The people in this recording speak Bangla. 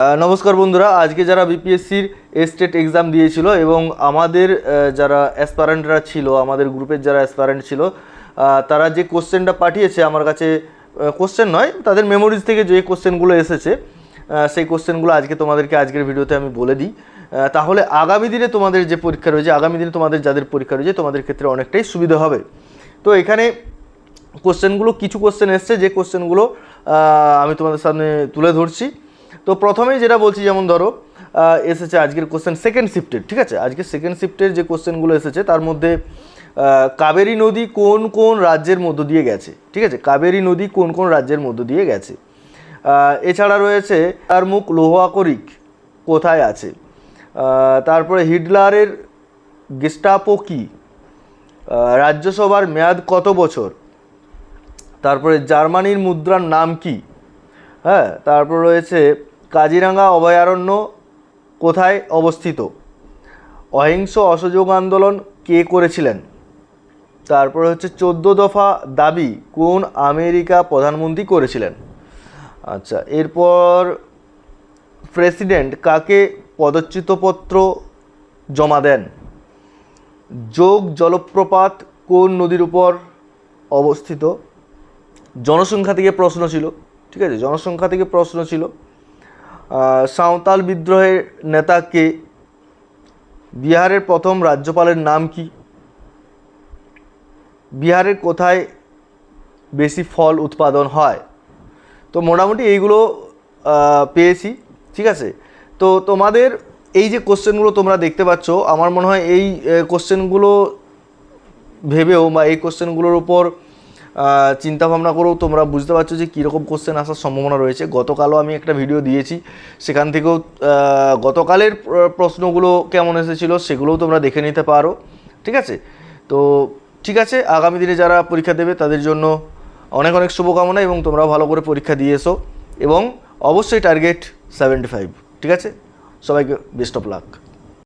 নমস্কার বন্ধুরা, আজকে যারা বিপিএসসির স্টেট এক্সাম দিয়েছিল এবং আমাদের যারা অ্যাসপারেন্টরা ছিল, আমাদের গ্রুপের যারা অ্যাসপারেন্ট ছিল তারা যে কোশ্চেনটা পাঠিয়েছে আমার কাছে কোশ্চেন নয়, তাদের মেমোরিজ থেকে যে কোশ্চেনগুলো এসেছে সেই কোশ্চেনগুলো আজকে তোমাদেরকে আজকের ভিডিওতে আমি বলে দিই। তাহলে আগামী দিনে তোমাদের যে পরীক্ষা রয়েছে, আগামী দিনে তোমাদের যাদের পরীক্ষা রয়েছে, তোমাদের ক্ষেত্রে অনেকটাই সুবিধা হবে। তো এখানে কোশ্চেনগুলো কিছু কোশ্চেন এসছে, যে কোশ্চেনগুলো আমি তোমাদের সামনে তুলে ধরছি। তো প্রথমেই যেটা বলছি, যেমন ধরো এসেছে আজকের কোশ্চেন সেকেন্ড শিফটের ঠিক আছে? আজকে সেকেন্ড শিফটের যে কোশ্চেনগুলো এসেছে, তার মধ্যে কাবেরী নদী কোন কোন রাজ্যের মধ্য দিয়ে গেছে? ঠিক আছে? কাবেরী নদী কোন কোন রাজ্যের মধ্য দিয়ে গেছে? এছাড়া রয়েছে, তার মুখ লোহাকরিক কোথায় আছে? তারপরে হিটলারের গেস্টাপো কি? রাজ্যসভার মেয়াদ কত বছর? তারপরে জার্মানির মুদ্রার নাম কি? হ্যাঁ তারপর রয়েছে কাজিরাঙ্গা অভয়ারণ্য কোথায় অবস্থিত? অহিংস অসহযোগ আন্দোলন কে করেছিলেন? তারপরে হচ্ছে চোদ্দ দফা দাবি কোন আমেরিকা প্রধানমন্ত্রী করেছিলেন? আচ্ছা এরপর প্রেসিডেন্ট কাকে পদচ্যুতপত্র জমা দেন? যোগ জলপ্রপাত কোন নদীর উপর অবস্থিত? জনসংখ্যা থেকে প্রশ্ন ছিল, ঠিক আছে? জনসংখ্যা থেকে প্রশ্ন ছিল। সাঁওতাল বিদ্রোহের নেতা কে? বিহারের প্রথম রাজ্যপালের নাম কি? বিহারের কোথায় বেশি ফল উৎপাদন হয়? তো মোটামুটি এইগুলো পেয়েছি, ঠিক আছে? তো তোমাদের এই যে কোশ্চেনগুলো তোমরা দেখতে পাচ্ছ, আমার মনে হয় এই কোশ্চেনগুলো ভেবেও বা এই কোশ্চেনগুলোর উপর আহ, চিন্তা ভাবনা করেও তোমরা বুঝতে পারছ যে কীরকম কোশ্চেন আসার সম্ভাবনা রয়েছে। গতকালও আমি একটা ভিডিও দিয়েছি। সেখান থেকেও গতকালের প্রশ্নগুলো কেমন এসেছিল সেগুলোও তোমরা দেখে নিতে পারো। ঠিক আছে? তো ঠিক আছে আগামী দিনে যারা পরীক্ষা দেবে তাদের জন্য অনেক অনেক শুভকামনা এবং তোমরাও ভালো করে পরীক্ষা দিয়ে এসো এবং অবশ্যই টার্গেট সেভেন্টি ফাইভ ঠিক আছে? সবাইকে বেস্ট অফ লাক